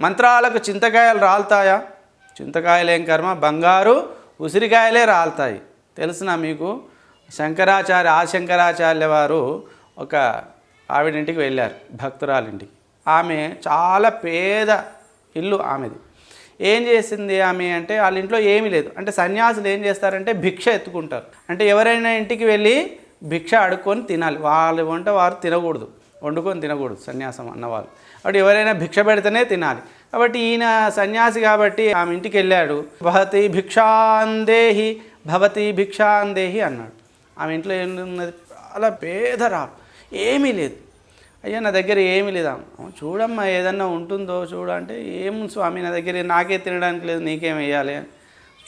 మంత్రాలకు చింతకాయలు రాలుతాయా? చింతకాయలేం కర్మ? బంగారు ఉసిరికాయలే రాలుతాయి. తెలుసునా మీకు? శంకరాచార్య ఆశంకరాచార్య వారు ఒక ఆవిడింటికి వెళ్ళారు భక్తురాలింటికి. ఆమె చాలా పేద ఇల్లు ఆమెది. ఏం చేసింది ఆమె అంటే వాళ్ళ ఇంట్లో ఏమీ లేదు. అంటే సన్యాసులు ఏం చేస్తారంటే భిక్ష ఎత్తుకుంటారు. అంటే ఎవరైనా ఇంటికి వెళ్ళి భిక్ష అడుక్కొని తినాలి. వాళ్ళ వంట వారు తినకూడదు. వండుకొని తినకూడదు సన్యాసం అన్నవాళ్ళు. కాబట్టి ఎవరైనా భిక్ష పెడితేనే తినాలి. కాబట్టి ఈయన సన్యాసి కాబట్టి ఆమె ఇంటికి వెళ్ళాడు. భవతి భిక్షాందేహి భవతి భిక్షాందేహి అన్నాడు. ఆమె ఇంట్లో ఏమున్నది? చాలా పేదరా ఏమీ లేదు. అయ్యా నా దగ్గర ఏమీ లేదా. చూడమ్మా ఏదన్నా ఉంటుందో చూడు అంటే ఏం స్వామి నా దగ్గర? నాకే తినడానికి లేదు నీకేం వేయాలి అని.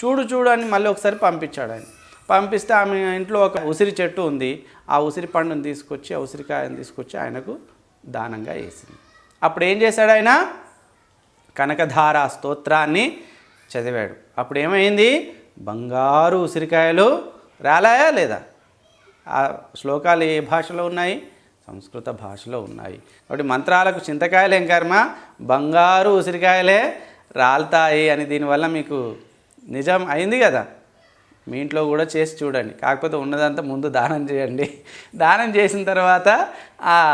చూడు చూడు అని మళ్ళీ ఒకసారి పంపించాడు ఆయన. పంపిస్తే ఆమె ఇంట్లో ఒక ఉసిరి చెట్టు ఉంది. ఆ ఉసిరి పండుని తీసుకొచ్చి ఆ ఉసిరికాయని తీసుకొచ్చి ఆయనకు దానంగా వేసింది. అప్పుడు ఏం చేశాడు ఆయన? కనకధార స్తోత్రాన్ని చదివాడు. అప్పుడు ఏమైంది? బంగారు ఉసిరికాయలు రాలాయా లేదా? ఆ శ్లోకాలు ఏ భాషలో ఉన్నాయి? సంస్కృత భాషలో ఉన్నాయి. కాబట్టి మంత్రాలకు చింతకాయలేం కర్మ? బంగారు ఉసిరికాయలే రాలుతాయి అని దీనివల్ల మీకు నిజం అయింది కదా? మీ ఇంట్లో కూడా చేసి చూడండి. కాకపోతే ఉన్నదంతా ముందు దానం చేయండి. దానం చేసిన తర్వాత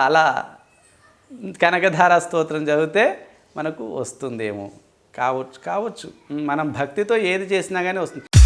అలా కనకధార స్తోత్రం చదివితే మనకు వస్తుందేమో. కావచ్చు కావచ్చు. మనం భక్తితో ఏది చేసినా కానీ వస్తుంది.